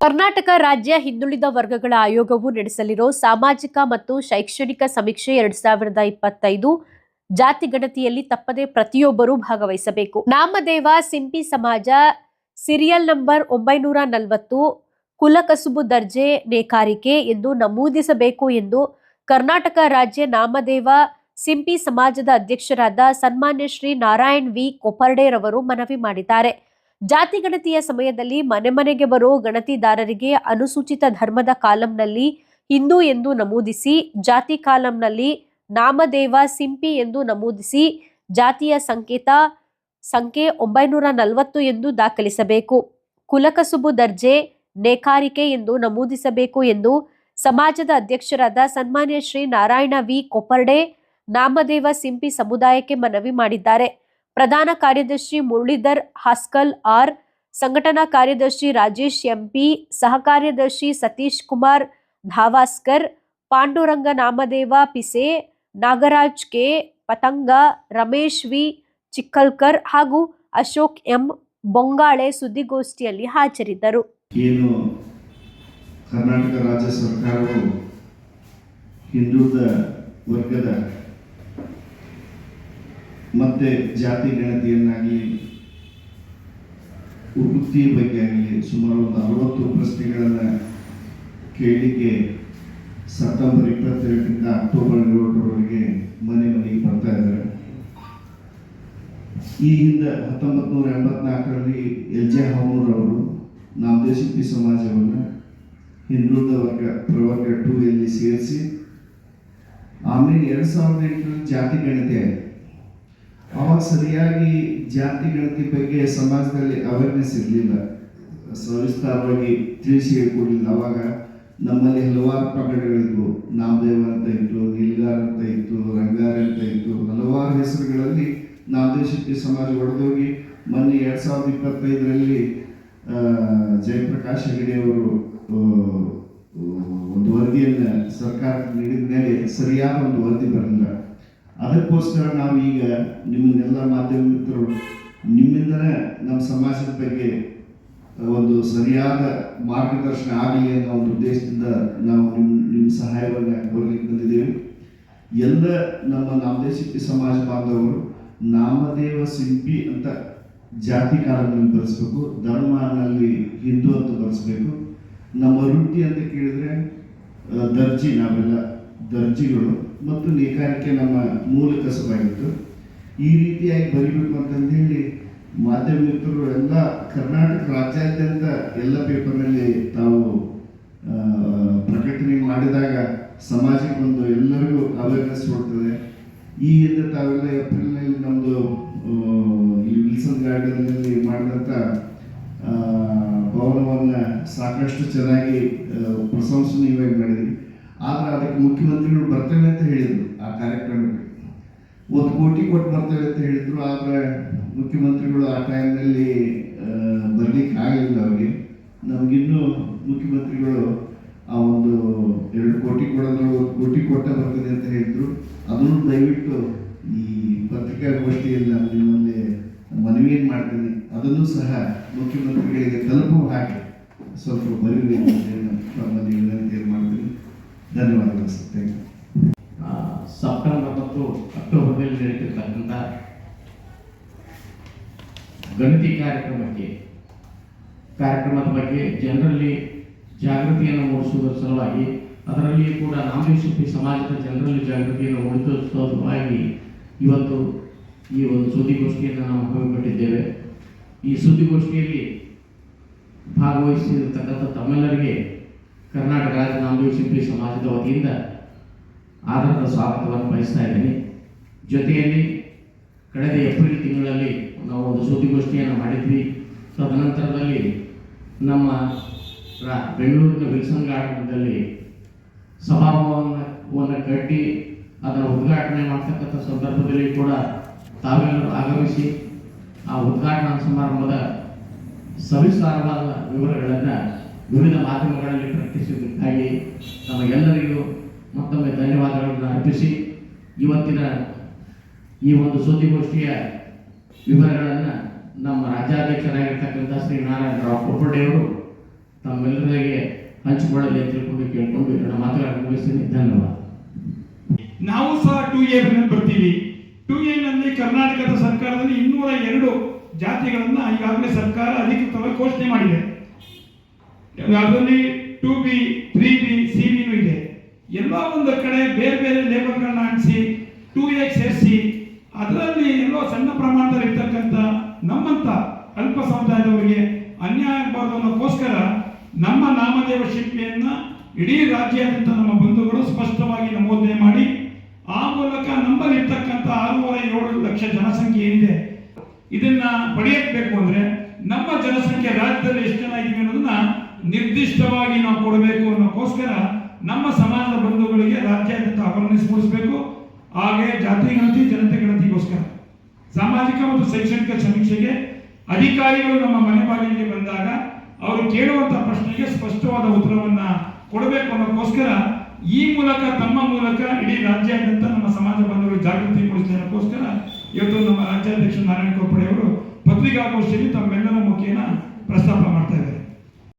ಕರ್ನಾಟಕ ರಾಜ್ಯ ಹಿಂದುಳಿದ ವರ್ಗಗಳ ಆಯೋಗವು ನಡೆಸಲಿರೋ ಸಾಮಾಜಿಕ ಮತ್ತು ಶೈಕ್ಷಣಿಕ ಸಮೀಕ್ಷೆ ಎರಡ್ ಸಾವಿರದ ಇಪ್ಪತ್ತೈದು ಜಾತಿ ಗಣತಿಯಲ್ಲಿ ತಪ್ಪದೆ ಪ್ರತಿಯೊಬ್ಬರೂ ಭಾಗವಹಿಸಬೇಕು. ನಾಮದೇವ, ಸಿಂಪಿ ಸಮಾಜ, ಸಿರಿಯಲ್ ನಂಬರ್ ಒಂಬೈನೂರ ನಲವತ್ತು, ಕುಲಕಸುಬು ದರ್ಜೆ ನೇಕಾರಿಕೆ ಎಂದು ನಮೂದಿಸಬೇಕು ಎಂದು ಕರ್ನಾಟಕ ರಾಜ್ಯ ನಾಮದೇವ, ಸಿಂಪಿ ಸಮಾಜದ ಅಧ್ಯಕ್ಷರಾದ ಸನ್ಮಾನ್ಯ ಶ್ರೀ ನಾರಾಯಣ್ ವಿ ಕೊಪರ್ಡೆರವರು ಮನವಿ ಮಾಡಿದ್ದಾರೆ. ಜಾತಿ ಗಣತಿಯ ಸಮಯದಲ್ಲಿ ಮನೆ ಮನೆಗೆ ಬರೋ ಗಣತಿದಾರರಿಗೆ ಅನುಸೂಚಿತ ಧರ್ಮದ ಕಾಲಂನಲ್ಲಿ ಹಿಂದೂ ಎಂದು ನಮೂದಿಸಿ, ಜಾತಿ ಕಾಲಂನಲ್ಲಿ ನಾಮದೇವ ಸಿಂಪಿ ಎಂದು ನಮೂದಿಸಿ, ಜಾತಿಯ ಸಂಕೇತ ಸಂಖ್ಯೆ ಒಂಬೈನೂರ ನಲವತ್ತು ಎಂದು ದಾಖಲಿಸಬೇಕು. ಕುಲಕಸುಬು ದರ್ಜೆ, ನೇಕಾರಿಕೆ ಎಂದು ನಮೂದಿಸಬೇಕು ಎಂದು ಸಮಾಜದ ಅಧ್ಯಕ್ಷರಾದ ಸನ್ಮಾನ್ಯ ಶ್ರೀ ನಾರಾಯಣ ವಿ ಕೊಪರ್ಡೆ ನಾಮದೇವ ಸಿಂಪಿ ಸಮುದಾಯಕ್ಕೆ ಮನವಿ ಮಾಡಿದ್ದಾರೆ. ಪ್ರಧಾನ ಕಾರ್ಯದರ್ಶಿ ಮುರಳೀಧರ್ ಹಾಸ್ಕಲ್ ಆರ್, ಸಂಘಟನಾ ಕಾರ್ಯದರ್ಶಿ ರಾಜೇಶ್ ಎಂಪಿ, ಸಹ ಕಾರ್ಯದರ್ಶಿ ಸತೀಶ್ ಕುಮಾರ್ ಧಾವಾಸ್ಕರ್, ಪಾಂಡುರಂಗ ನಾಮದೇವ ಪಿಸೆ, ನಾಗರಾಜ್ ಕೆ, ಪತಂಗ, ರಮೇಶ್ ವಿ, ಚಿಕ್ಕಲ್ಕರ್ ಹಾಗೂ ಅಶೋಕ್ ಎಂ ಬೊಂಗಾಳೆ ಸುದ್ದಿಗೋಷ್ಠಿಯಲ್ಲಿ ಹಾಜರಿದ್ದರು. ಏನು ಕರ್ನಾಟಕ ರಾಜ್ಯ ಸರ್ಕಾರವು ಹಿಂದುಳಿದ ವರ್ಗದ ಮತ್ತೆ ಜಾತಿ ಗಣತಿಯನ್ನಾಗಲಿ ವೃತ್ತಿಯ ಬಗ್ಗೆ ಆಗಲಿ, ಸುಮಾರು ಒಂದು ಅರವತ್ತು ಪ್ರಶ್ನೆಗಳನ್ನು ಕೇಳಲಿಕ್ಕೆ ಸೆಪ್ಟೆಂಬರ್ ಇಪ್ಪತ್ತೆರಡರಿಂದ ಅಕ್ಟೋಬರ್ ಏಳರವರೆಗೆ ಮನೆ ಮನೆಗೆ ಬರ್ತಾ ಇದ್ದಾರೆ. ಈ ಹಿಂದೆ ಹತ್ತೊಂಬತ್ತು ನೂರ ಎಂಬತ್ನಾಲ್ಕರಲ್ಲಿ ಎಲ್ ಜೆ ಹಾವೂರ್ ಅವರು ನಾಮದೇಶಿಪಿ ಸಮಾಜವನ್ನು ಹಿಂದುಳಿದ ವರ್ಗ, ಪ್ರವರ್ಗ ಟೂ ಎಲ್ಲಿ ಸೇರಿಸಿ, ಆಮೇಲೆ ಎರಡು ಸಾವಿರದ ಎಂಟರಲ್ಲಿ ಜಾತಿ ಗಣತಿ ಆಯಿತು. ಅವಾಗ ಸರಿಯಾಗಿ ಜಾತಿ, ಗಣತಿ ಬಗ್ಗೆ ಸಮಾಜದಲ್ಲಿ ಅವೇರ್ನೆಸ್ ಇರಲಿಲ್ಲ. ಸವಿಸ್ತಾರವಾಗಿ ತಿಳಿಸಿ ಹೇಳ್ಕೊಡ್ಲಿಲ್ಲ ಅವಾಗ ನಮ್ಮಲ್ಲಿ ಹಲವಾರು ಪಂಗಡಗಳಿದ್ವು ನಾಮದೇವ ಅಂತ ಇತ್ತು, ನಿಲ್ಗಾರ್ ಅಂತ ಇತ್ತು, ರಂಗಾರ್ ಅಂತ ಇತ್ತು. ಹಲವಾರು ಹೆಸರುಗಳಲ್ಲಿ ಶಕ್ತಿ ಸಮಾಜ ಒಡೆದೋಗಿ ಮೊನ್ನೆ ಎರಡು ಸಾವಿರದ ಇಪ್ಪತ್ತೈದರಲ್ಲಿ ಜಯಪ್ರಕಾಶ್ ಹೆಗಡೆಯವರು ಒಂದು ವರದಿಯನ್ನು ಸರ್ಕಾರ ನೀಡಿದ ಮೇಲೆ ಸರಿಯಾದ ಒಂದು ವರದಿ ಬರಲಿಲ್ಲ. ಅದಕ್ಕೋಸ್ಕರ ನಾವು ಈಗ ನಿಮ್ಮನ್ನೆಲ್ಲ ಮಾಧ್ಯಮ ಮಿತ್ರರು ನಿಮ್ಮಿಂದನೇ ನಮ್ಮ ಸಮಾಜದ ಬಗ್ಗೆ ಒಂದು ಸರಿಯಾದ ಮಾರ್ಗದರ್ಶನ ಆಗಲಿ ಅನ್ನೋ ಒಂದು ಉದ್ದೇಶದಿಂದ ನಾವು ನಿಮ್ಮ ನಿಮ್ಮ ಸಹಾಯವನ್ನು ಕೋರಲಿಕ್ಕೆ ಬಂದಿದ್ದೇವೆ ಎಲ್ಲ ನಮ್ಮ ನಾಮದೇಶಿಪಿ ಸಮಾಜ ಬಾಂಧವರು, ನಾಮದೇವ ಸಿಂಪಿ ಅಂತ ಜಾತಿ ಕಾಲವನ್ನು ಬರೆಸ್ಬೇಕು, ಧರ್ಮನಲ್ಲಿ ಹಿಂದೂ ಅಂತ ಬರೆಸ್ಬೇಕು. ನಮ್ಮ ವೃತ್ತಿ ಅಂತ ಕೇಳಿದ್ರೆ ದರ್ಜಿ ನಾವೆಲ್ಲ ದರ್ಜಿಗಳು ಮತ್ತು ನೇಕಾರಿಕೆ ನಮ್ಮ ಮೂಲ ಕಸಬಾಗಿತ್ತು ಈ ರೀತಿಯಾಗಿ ಬರೀಬೇಕು ಅಂತಂದು ಹೇಳಿ ಮಾಧ್ಯಮ ಮಿತ್ರರು ಎಲ್ಲ ಕರ್ನಾಟಕ ರಾಜ್ಯಾದ್ಯಂತ ಎಲ್ಲ ಪೇಪರ್ನಲ್ಲಿ ತಾವು ಪ್ರಕಟಣೆ ಮಾಡಿದಾಗ ಸಮಾಜಕ್ಕೆ ಒಂದು ಎಲ್ಲರಿಗೂ ಅವೇರ್ನೆಸ್ ಕೊಡ್ತದೆ. ಈ ಹಿಂದೆ ತಾವೆಲ್ಲ ಏಪ್ರಿಲ್ನಲ್ಲಿ ನಮ್ಮದು ಈ ವಿಲ್ಸನ್ ಗಾರ್ಡನ್ನಲ್ಲಿ ಮಾಡಿದಂಥ ಭವನವನ್ನು ಸಾಕಷ್ಟು ಚೆನ್ನಾಗಿ ಪ್ರಶಂಸನೀಯವಾಗಿ ಮಾಡಿದ್ವಿ ಆದರೆ ಅದಕ್ಕೆ ಮುಖ್ಯಮಂತ್ರಿಗಳು ಬರ್ತೇವೆ ಅಂತ ಹೇಳಿದರು ಆ ಕಾರ್ಯಕ್ರಮಕ್ಕೆ. ಒಂದು ಕೋಟಿ ಕೊಟ್ಟು ಬರ್ತೇವೆ ಅಂತ ಹೇಳಿದ್ರು, ಆದರೆ ಮುಖ್ಯಮಂತ್ರಿಗಳು ಆ ಟೈಮ್ನಲ್ಲಿ ಬರಲಿಕ್ಕೆ ಆಗಲಿಲ್ಲ ಅವರಿಗೆ. ನಮಗಿನ್ನೂ ಮುಖ್ಯಮಂತ್ರಿಗಳು ಆ ಒಂದು ಎರಡು ಕೋಟಿ ಕೊಡೋದು ಕೋಟಿ ಕೊಟ್ಟ ಬರ್ತದೆ ಅಂತ ಹೇಳಿದರು. ಅದನ್ನು ದಯವಿಟ್ಟು ಈ ಪತ್ರಿಕಾಗೋಷ್ಠಿಯಲ್ಲಿ ನಾನು ನಿಮ್ಮಲ್ಲಿ ಮನವಿಯನ್ನು ಮಾಡ್ತೀನಿ. ಅದನ್ನು ಸಹ ಮುಖ್ಯಮಂತ್ರಿಗಳಿಗೆ ತಲುಪುವ ಹಾಗೆ ಸ್ವಲ್ಪ ಬರೀಬೇಕು ತಮ್ಮಲ್ಲಿ ಧನ್ಯವಾದಗಳು ಸರ್. ಸೆಪ್ಟೆಂಬರ್ ಮತ್ತು ಅಕ್ಟೋಬರ್ನಲ್ಲಿ ನಡೀತಿರ್ತಕ್ಕಂಥ ಗಣತಿ ಕಾರ್ಯಕ್ರಮಕ್ಕೆ, ಕಾರ್ಯಕ್ರಮದ ಬಗ್ಗೆ ಜನರಲ್ಲಿ ಜಾಗೃತಿಯನ್ನು ಮೂಡಿಸುವುದರ ಸಲುವಾಗಿ, ಅದರಲ್ಲಿ ಕೂಡ ನಾಮದೇಶಿಪಿ ಸಮಾಜದ ಜನರಲ್ಲಿ ಜಾಗೃತಿಯನ್ನು ಮೂಡಿಸುವ ಸಲುವಾಗಿ ಇವತ್ತು ಈ ಒಂದು ಸುದ್ದಿಗೋಷ್ಠಿಯನ್ನು ನಾವು ಹಮ್ಮಿಕೊಂಡಿದ್ದೇವೆ. ಈ ಸುದ್ದಿಗೋಷ್ಠಿಯಲ್ಲಿ ಭಾಗವಹಿಸಿರತಕ್ಕಂಥ ತಮ್ಮೆಲ್ಲರಿಗೆ ಕರ್ನಾಟಕ ರಾಜ್ಯ ನಾಮದೇಶಿಪಿ ಸಮಾಜದ ವತಿಯಿಂದ ಆದರದ ಸ್ವಾಗತವನ್ನು ಬಯಸ್ತಾ ಇದ್ದೀನಿ. ಜೊತೆಯಲ್ಲಿ ಕಳೆದ ಏಪ್ರಿಲ್ ತಿಂಗಳಲ್ಲಿ ನಾವು ಒಂದು ಸುದ್ದಿಗೋಷ್ಠಿಯನ್ನು ಮಾಡಿದ್ವಿ. ತದನಂತರದಲ್ಲಿ ನಮ್ಮ ರಾ, ಬೆಂಗಳೂರಿನ ವಿಲ್ಸನ್ ಗಾರ್ಡನ್ದಲ್ಲಿ ಸಭಾಭವನವನ್ನು ಕಟ್ಟಿ ಅದರ ಉದ್ಘಾಟನೆ ಮಾಡ್ತಕ್ಕಂಥ ಸಂದರ್ಭದಲ್ಲಿ ಕೂಡ ತಾವೆಲ್ಲರೂ ಆಗಮಿಸಿ ಆ ಉದ್ಘಾಟನಾ ಸಮಾರಂಭದ ಸವಿಸ್ತಾರವಾದ ವಿವರಗಳನ್ನು ವಿವಿಧ ಮಾಧ್ಯಮಗಳಲ್ಲಿ ಪ್ರಕಟಿಸಿದ್ದಕ್ಕಾಗಿ ನಮಗೆಲ್ಲರಿಗೂ ಮತ್ತೊಮ್ಮೆ ಧನ್ಯವಾದಗಳನ್ನು ಅರ್ಪಿಸಿ ಇವತ್ತಿನ ಈ ಒಂದು ಸುದ್ದಿಗೋಷ್ಠಿಯ ವಿವರಗಳನ್ನು ನಮ್ಮ ರಾಜ್ಯಾಧ್ಯಕ್ಷರಾಗಿರ್ತಕ್ಕಂಥ ಶ್ರೀ ನಾರಾಯಣ ರಾವ್ ಕೊಪ್ಪಡೆಯವರು ತಮ್ಮೆಲ್ಲರಿಗೆ ಹಂಚಿಕೊಳ್ಳಲಿ ಅಂತ ತಿಳ್ಕೊಂಡು ಕೇಳಿಕೊಂಡು ಎರಡು ಮಾತುಗಳನ್ನು ಮುಗಿಸ್ತೀನಿ. ಧನ್ಯವಾದ. ನಾವು ಸಹ ಟು ಎ ಬರ್ತೀವಿ. ಟು ನಲ್ಲಿ ಕರ್ನಾಟಕದ ಸರ್ಕಾರದಲ್ಲಿ ಇನ್ನೂರ ಎರಡು ಜಾತಿಗಳನ್ನ ಈಗಾಗಲೇ ಸರ್ಕಾರ ಅಧಿಕೃತವಾಗಿ ಘೋಷಣೆ ಮಾಡಿದೆ. ಅದರಲ್ಲಿ two B three B C ಬಿನೂ ಇದೆ. ಎಲ್ಲ ಒಂದು ಕಡೆ ಬೇರೆ ಬೇರೆ ಲೇಬಲ್ಗಳನ್ನ ಅಂಟಿಸಿ ಟೂ ಎ ಸೇರಿಸಿ, ಅದರಲ್ಲಿ ಎಲ್ಲೋ ಸಣ್ಣ ಪ್ರಮಾಣದಲ್ಲಿ ಇರ್ತಕ್ಕಂಥ ನಮ್ಮಂತ ಅಲ್ಪ ಸಮುದಾಯದವರಿಗೆ ಅನ್ಯಾಯ ಆಗಬಾರ್ದು ಅನ್ನೋಕ್ಕೋಸ್ಕರ ನಮ್ಮ ನಾಮದೇವ ಶಿಲ್ಪಿಯನ್ನ ಇಡೀ ರಾಜ್ಯಾದ್ಯಂತ ನಮ್ಮ ಬಂಧುಗಳು ಸ್ಪಷ್ಟವಾಗಿ ನಮೂದನೆ ಮಾಡಿ, ಆ ಮೂಲಕ ನಮ್ಮಲ್ಲಿರ್ತಕ್ಕಂಥ ಆರೂವರೆ ಏಳು ಲಕ್ಷ ಜನಸಂಖ್ಯೆ ಏನಿದೆ, ಇದನ್ನ ಪಡೆಯಬೇಕು ಅಂದ್ರೆ ನಮ್ಮ ಜನಸಂಖ್ಯೆ ರಾಜ್ಯದಲ್ಲಿ ಎಷ್ಟು ಜನ ಇದೀವಿ ಅನ್ನೋದನ್ನ ನಿರ್ದಿಷ್ಟವಾಗಿ ನಾವು ಕೊಡಬೇಕು ಅನ್ನೋಕ್ಕೋಸ್ಕರ ನಮ್ಮ ಸಮಾಜದ ಬಂಧುಗಳಿಗೆ ರಾಜ್ಯಾದ್ಯಂತ ಅವೇರ್ನೆಸ್ ಮೂಡಿಸಬೇಕು ಹಾಗೆ ಜಾತಿ, ಗಣತಿ, ಜನತೆ, ಗಣತಿಗೋಸ್ಕರ. ಸಾಮಾಜಿಕ ಮತ್ತು ಶೈಕ್ಷಣಿಕ ಸಮೀಕ್ಷೆಗೆ ಅಧಿಕಾರಿಗಳು ನಮ್ಮ ಮನೆ ಬಾಗಿಲಿಗೆ ಬಂದಾಗ ಅವರು ಕೇಳುವಂತ ಪ್ರಶ್ನೆಗೆ ಸ್ಪಷ್ಟವಾದ ಉತ್ತರವನ್ನ ಕೊಡಬೇಕು ಅನ್ನೋಕ್ಕೋಸ್ಕರ ಈ ಮೂಲಕ, ತಮ್ಮ ಮೂಲಕ ಇಡೀ ರಾಜ್ಯಾದ್ಯಂತ ನಮ್ಮ ಸಮಾಜ ಬಂಧುಗಳು ಜಾಗೃತಿ ಮೂಡಿಸಲಿಕ್ಕೋಸ್ಕರ ಇವತ್ತು ನಮ್ಮ ರಾಜ್ಯಾಧ್ಯಕ್ಷ ನಾರಾಯಣ ಕೋಪಡೆ ಅವರು ಪತ್ರಿಕಾಗೋಷ್ಠಿಯಲ್ಲಿ ತಮ್ಮೆಲ್ಲರ ಮುಖೇನ ಪ್ರಸ್ತಾಪ ಮಾಡ್ತಾ ಇದ್ದಾರೆ.